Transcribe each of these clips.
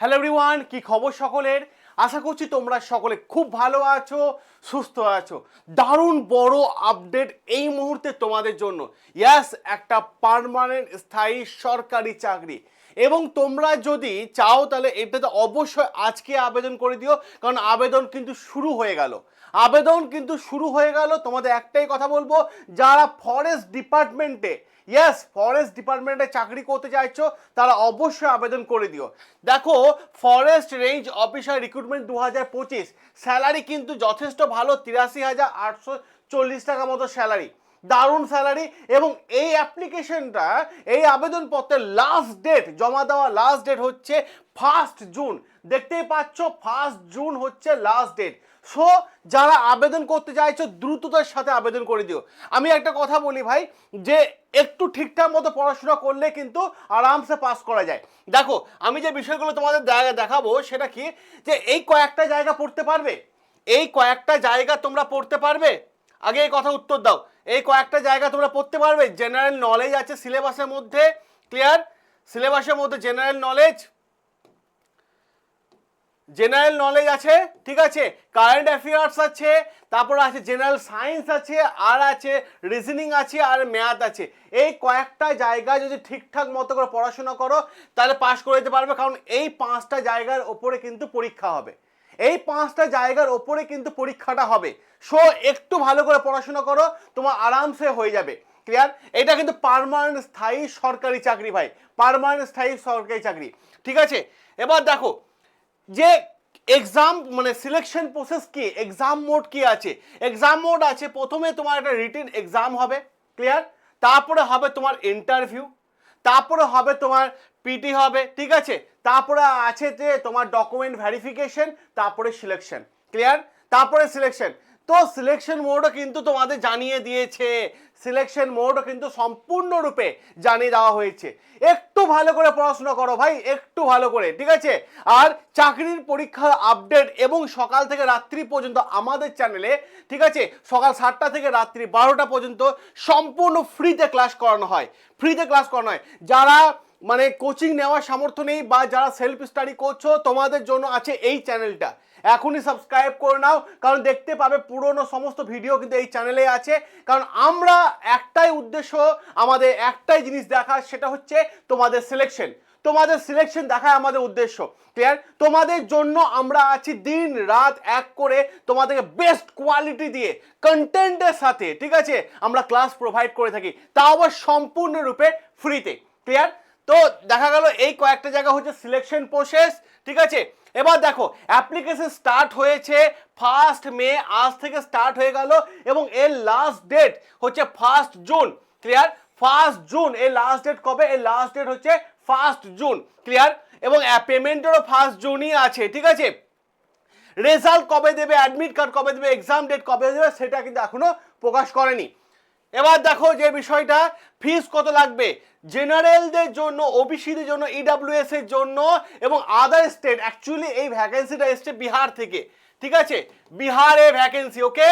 Hello everyone কি খবর সকলের? আশা করছি তোমরা সকলে খুব ভালো আছো, সুস্থ আছো। দারুণ বড় আপডেট এই মুহূর্তে তোমাদের জন্য। ইয়াস একটা পারমানেন্ট স্থায়ী সরকারি চাকরি। এবং তোমরা যদি চাও তাহলে এটাতে অবশ্যই আজকে আবেদন করে দিও, কারণ আবেদন কিন্তু শুরু হয়ে গেল। আবেদন কিন্তু শুরু হয়ে গেল, তোমাদের একটাই কথা বলব, যারা ফরেস্ট ডিপার্টমেন্টে ইয়েস ফরেস্ট ডিপার্টমেন্টে চাকরি করতে চাইছো, তারা অবশ্যই আবেদন করে দিও। দেখো ফরেস্ট রেঞ্জ অফিসার রিক্রুটমেন্ট দু হাজার পঁচিশ স্যালারি কিন্তু যথেষ্ট ভালো, তিরাশি হাজার আটশো চল্লিশ টাকা মতো স্যালারি দারুণ স্যালারি এবং এই অ্যাপ্লিকেশনটা এই আবেদনপত্রের লাস্ট ডেট জমা দেওয়া লাস্ট ডেট হচ্ছে ফার্স্ট জুন দেখতেই পাচ্ছ ফার্স্ট জুন হচ্ছে লাস্ট ডেট সো যারা আবেদন করতে চাইছো, দ্রুততার সাথে আবেদন করে দিও। আমি একটা কথা বলি ভাই, যে একটু ঠিকঠাক মতো পড়াশোনা করলে কিন্তু আরামসে পাস করা যায়। দেখো, আমি যে বিষয়গুলো তোমাদের দেখাবো, সেটা কি? যে এই কয়েকটা জায়গা পড়তে পারবে? এই কয়েকটা জায়গা তোমরা পড়তে পারবে? আগে এই কথা উত্তর দাও। এই কয়েকটা জায়গা তোমরা পড়তে পারবে। জেনারেল নলেজ আছে সিলেবাসের মধ্যে ক্লিয়ার সিলেবাসের মধ্যে জেনারেল নলেজ জেনারেল নলেজ আছে, ঠিক আছে? কারেন্ট অ্যাফেয়ার্স আছে, তারপর আছে জেনারেল সায়েন্স আছে, আর আছে রিজনিং আছে, আর ম্যাথ আছে। এই কয়েকটা জায়গা যদি ঠিকঠাক মতো করে পড়াশোনা করো, তাহলে পাশ করে দিতে পারবে, কারণ এই পাঁচটা জায়গার ওপরে কিন্তু পরীক্ষা হবে। এই পাঁচটা জায়গার ওপরে কিন্তু পরীক্ষাটা হবে। সো, একটু ভালো করে পড়াশোনা করো, তোমার আরামসে হয়ে যাবে। ক্লিয়ার এটা কিন্তু পারমানেন্ট স্থায়ী সরকারি চাকরি ভাই। পার্মানেন্ট স্থায়ী সরকারি চাকরি। ঠিক আছে? এবার দেখো, যে এক্সাম মানে সিলেকশন প্রসেস কি? এক্সাম মোড কি আছে? এক্সাম মোড আছে, প্রথমে তোমার একটা রিটেন এক্সাম হবে। ক্লিয়ার তারপরে হবে তোমার ইন্টারভিউ তারপরে হবে তোমার পিটি হবে, ঠিক আছে? তারপরে আছে যে তোমার ডকুমেন্ট ভেরিফিকেশন তারপরে সিলেকশন ক্লিয়ার তারপরে সিলেকশন তো সিলেকশন মোডও কিন্তু তোমাদের জানিয়ে দিয়েছে। সিলেকশন মোডও কিন্তু সম্পূর্ণরূপে জানিয়ে দেওয়া হয়েছে। একটু ভালো করে পড়াশোনা করো ভাই, একটু ভালো করে, ঠিক আছে? আর চাকরির পরীক্ষার আপডেট এবং সকাল থেকে রাত্রি পর্যন্ত আমাদের চ্যানেলে ঠিক আছে? সকাল সাতটা থেকে রাত্রি বারোটা পর্যন্ত সম্পূর্ণ ফ্রিতে ক্লাস করানো হয়। ফ্রিতে ক্লাস করানো হয়। যারা মানে কোচিং নেওয়ার সামর্থ্য নেই বা যারা সেলফ স্টাডি করছ, তোমাদের জন্য আছে এই চ্যানেলটা এখনই সাবস্ক্রাইব করে নাও, কারণ দেখতে পাবে পুরনো সমস্ত ভিডিও কিন্তু এই চ্যানেলে আছে। কারণ আমরা একটাই উদ্দেশ্য, আমাদের একটাই জিনিস দেখা, সেটা হচ্ছে তোমাদের সিলেকশন তোমাদের সিলেকশন দেখায় আমাদের উদ্দেশ্য ক্লিয়ার তোমাদের জন্য আমরা আছি দিন রাত এক করে তোমাদেরকে বেস্ট কোয়ালিটি দিয়ে কন্টেন্টের সাথে, ঠিক আছে? আমরা ক্লাস প্রোভাইড করে থাকি তাও আবার সম্পূর্ণরূপে ফ্রিতে ক্লিয়ার তো দেখা গেল এই কয়েকটা জায়গা হচ্ছে সিলেকশন প্রসেস ঠিক আছে? এবার দেখো অ্যাপ্লিকেশন স্টার্ট হয়েছে ফার্স্ট মে আজ থেকে স্টার্ট হয়ে গেল এবং এর লাস্ট ডেট হচ্ছে first June clear first June এই লাস্ট ডেট কবে? এই লাস্ট ডেট হচ্ছে ফার্স্ট জুন ক্লিয়ার এবং পেমেন্টেরও ফার্স্ট জুনই আছে, ঠিক আছে? রেজাল্ট কবে দেবে অ্যাডমিট কার্ড কবে দেবে এক্সাম ডেট কবে দেবে, সেটা কিন্তু এখনও প্রকাশ করেনি। এবার দেখো যে বিষয়টা ফিস কত লাগবে? জেনারেলদের জন্য ওবিসিদের জন্য ইডাব্লিউএস এর জন্য এবং আদার স্টেট অ্যাকচুয়ালি এই ভ্যাকেন্সিটা এসছে বিহার থেকে, ঠিক আছে? বিহারে ভ্যাকেন্সি ওকে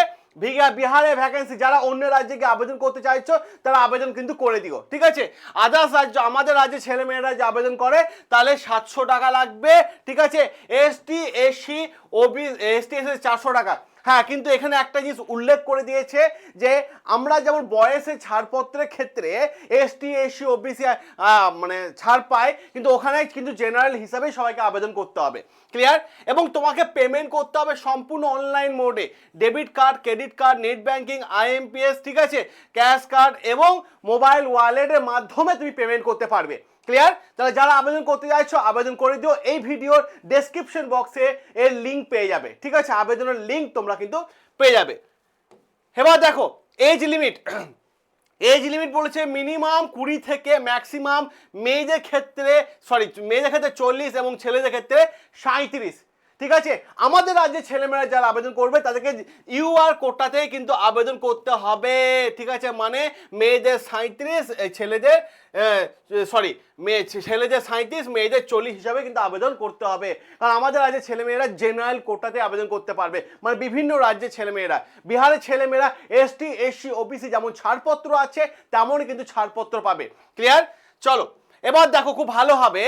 বিহারে ভ্যাকেন্সি যারা অন্য রাজ্যে গিয়ে আবেদন করতে চাইছো, তারা আবেদন কিন্তু করে দিও, ঠিক আছে? আদার্স রাজ্য আমাদের রাজ্যে ছেলেমেয়েরা যে আবেদন করে, তাহলে সাতশো টাকা লাগবে, ঠিক আছে? ST SC OB ST SS চারশো টাকা। হ্যাঁ কিন্তু এখানে একটা জিনিস উল্লেখ করে দিয়েছে যে আমরা যেমন বয়সে ছাড়পত্রের ক্ষেত্রে এসটি এসসি ওবিসি মানে ছাড় পায় কিন্তু ওখানে কিন্তু জেনারেল হিসাবে সবাইকে আবেদন করতে হবে। ক্লিয়ার এবং তোমাকে পেমেন্ট করতে হবে সম্পূর্ণ অনলাইন মোডে debit card credit card net banking IMPS ঠিক আছে? ক্যাশ কার্ড এবং মোবাইল ওয়ালেটের মাধ্যমে তুমি পেমেন্ট করতে পারবে। ক্লিয়ার তাহলে যারা আবেদন করতে চাইছো, আবেদন করে দিও। এই ভিডিওর ডেসক্রিপশন বক্সে এর লিঙ্ক পেয়ে যাবে। ঠিক আছে? আবেদনের লিঙ্ক তোমরা কিন্তু পেয়ে যাবে। এবার দেখো এজ লিমিট এজ লিমিট বলেছে মিনিমাম কুড়ি থেকে ম্যাক্সিমাম মেয়েদের ক্ষেত্রে সরি মেয়েদের ক্ষেত্রে চল্লিশ এবং ছেলেদের ক্ষেত্রে সাঁত্রিশ ঠিক আছে? আমাদের রাজ্যে ছেলেমেয়েরা যারা আবেদন করবে, তাদেরকে ইউআর কোটাতে কিন্তু আবেদন করতে হবে। ঠিক আছে? মানে মেয়েদের সাঁত্রিশ ছেলেদের সরি মেয়ে, ছেলেদের সাঁত্রিশ মেয়েদের চল্লিশ হিসাবে কিন্তু আবেদন করতে হবে। কারণ আমাদের রাজ্যে ছেলেমেয়েরা জেনারেল কোটাতে আবেদন করতে পারবে। মানে বিভিন্ন রাজ্যের ছেলেমেয়েরা। বিহারের ছেলেমেয়েরা এসটি এসসি ওবিসি যেমন ছাড়পত্র আছে, তেমনই কিন্তু ছাড়পত্র পাবে। ক্লিয়ার চলো এবার দেখো খুব ভালো হবে।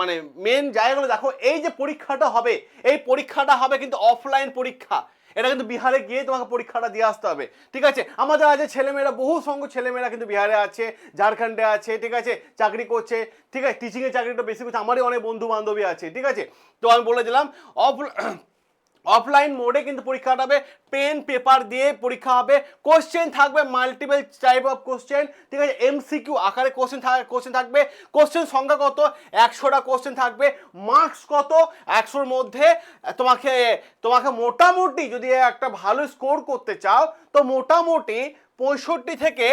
মানে মেন জায়গাগুলো দেখো, এই যে পরীক্ষাটা হবে, এই পরীক্ষাটা হবে কিন্তু অফলাইন পরীক্ষা। এটা কিন্তু বিহারে গিয়ে তোমাকে পরীক্ষাটা দিয়ে আসতে হবে। ঠিক আছে? আমাদের আছে ছেলেমেয়েরা, বহু সংখ্যক ছেলেমেয়েরা কিন্তু বিহারে আছে, ঝাড়খণ্ডে আছে, ঠিক আছে? চাকরি করছে, ঠিক আছে? টিচিংয়ের চাকরিটা বেশি করছে, আমারই অনেক বন্ধু বান্ধবী আছে, ঠিক আছে? তো আমি বলে দিলাম অফ অফলাইন মোডে কিন্তু পরীক্ষাটা হবে। পেন পেপার দিয়ে পরীক্ষা হবে। কোশ্চেন থাকবে মাল্টিপল টাইপ অফ কোশ্চেন ঠিক আছে? এমসিকিউ আকারে কোশ্চেন কোশ্চেন থাকবে। কোশ্চেন সংখ্যা কত? একশোটা কোশ্চেন থাকবে। মার্কস কত? একশোর মধ্যে তোমাকে তোমাকে মোটামুটি যদি একটা ভালো স্কোর করতে চাও, তো মোটামুটি পঁয়ষট্টি থেকে,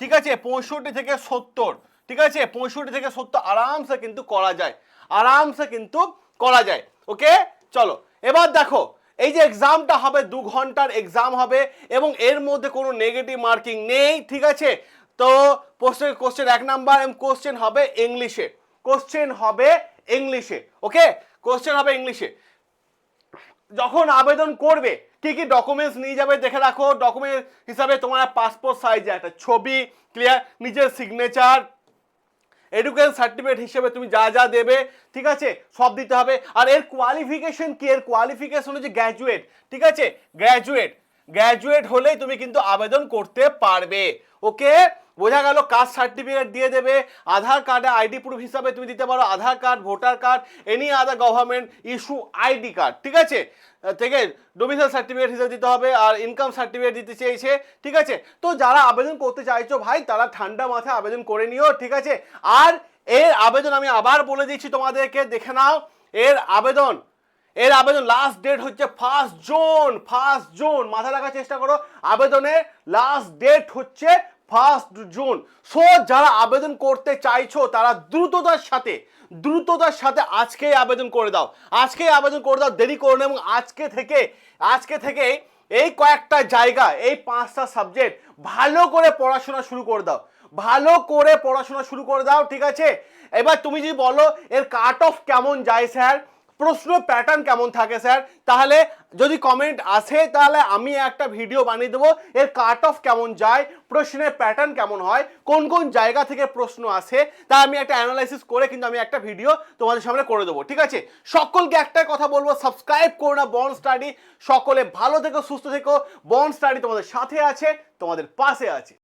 ঠিক আছে? পঁয়ষট্টি থেকে সত্তর, ঠিক আছে? পঁয়ষট্টি থেকে সত্তর আরামসে কিন্তু করা যায়। আরামসে কিন্তু করা যায়। ওকে চলো, এবার দেখো, এই যে এক্সামটা হবে, দু ঘণ্টার এক্সাম হবে, এবং এর মধ্যে কোনো নেগেটিভ মার্কিং নেই, ঠিক আছে? তো কোশ্চেন কোশ্চেন এক নাম্বার এবং কোশ্চেন হবে ইংলিশে কোশ্চেন হবে ইংলিশে ওকে কোশ্চেন হবে ইংলিশে যখন আবেদন করবে, কি কি ডকুমেন্টস নিয়ে যাবে দেখে রাখো। ডকুমেন্ট হিসাবে তোমার পাসপোর্ট সাইজে একটা ছবি ক্লিয়ার নিজের সিগনেচার এডুকেশন সার্টিফিকেট হিসেবে তুমি যা যা দেবে, ঠিক আছে? সব দিতে হবে। আর এর কোয়ালিফিকেশন কি? এর কোয়ালিফিকেশন হচ্ছে গ্র্যাজুয়েট ঠিক আছে? গ্র্যাজুয়েট গ্র্যাজুয়েট হলেই তুমি কিন্তু আবেদন করতে পারবে ওকে বোঝা গেল কাস্ট সার্টিফিকেট দিয়ে দেবে, আধার কার্ডে আইডি প্রুফ হিসাবে তুমি দিতে পারো, Aadhaar card, voter card any other government issue ID card ঠিক আছে? থেকে ডোমিসাইল সার্টিফিকেট হিসেবে দিতে হবে আর ইনকাম সার্টিফিকেট দিতে চেয়েছে, ঠিক আছে? তো যারা আবেদন করতে চাইছো ভাই, তারা ঠান্ডা মাথায় আবেদন করে নিও, ঠিক আছে? আর এর আবেদন আমি আবার বলে দিচ্ছি তোমাদেরকে, দেখে নাও, এর আবেদন এর আবেদন লাস্ট ডেট হচ্ছে ফার্স্ট জুন ফার্স্ট জুন মাথায় রাখার চেষ্টা করো, আবেদনের লাস্ট ডেট হচ্ছে ফার্স্ট জুন। সো, যারা আবেদন করতে চাইছো, তারা দ্রুততার সাথে দ্রুততার সাথে আজকেই আবেদন করে দাও। আজকেই আবেদন করে দাও, দেরি করো না, এবং আজকে থেকে আজকে থেকে এই কয়েকটা জায়গা, এই পাঁচটা সাবজেক্ট ভালো করে পড়াশোনা শুরু করে দাও। ভালো করে পড়াশোনা শুরু করে দাও, ঠিক আছে? এবার তুমি যদি বলো, এর কাট অফ কেমন যায়, স্যার? প্রশ্ন প্যাটার্ন কেমন থাকে স্যার তাহলে যদি কমেন্ট আসে, তাহলে আমি একটা ভিডিও বানিয়ে দেবো। এর কাট অফ কেমন যায়, প্রশ্নের প্যাটার্ন কেমন হয়, কোন কোন জায়গা থেকে প্রশ্ন আসে, তা আমি একটা অ্যানালাইসিস করে কিন্তু আমি একটা ভিডিও তোমাদের সামনে করে দেবো, ঠিক আছে? সকলকে একটাই কথা বলব সাবস্ক্রাইব করো না বন স্টাডি সকলে ভালো থেকো, সুস্থ থেকো। বন স্টাডি তোমাদের সাথে আছে, তোমাদের পাশে আছে।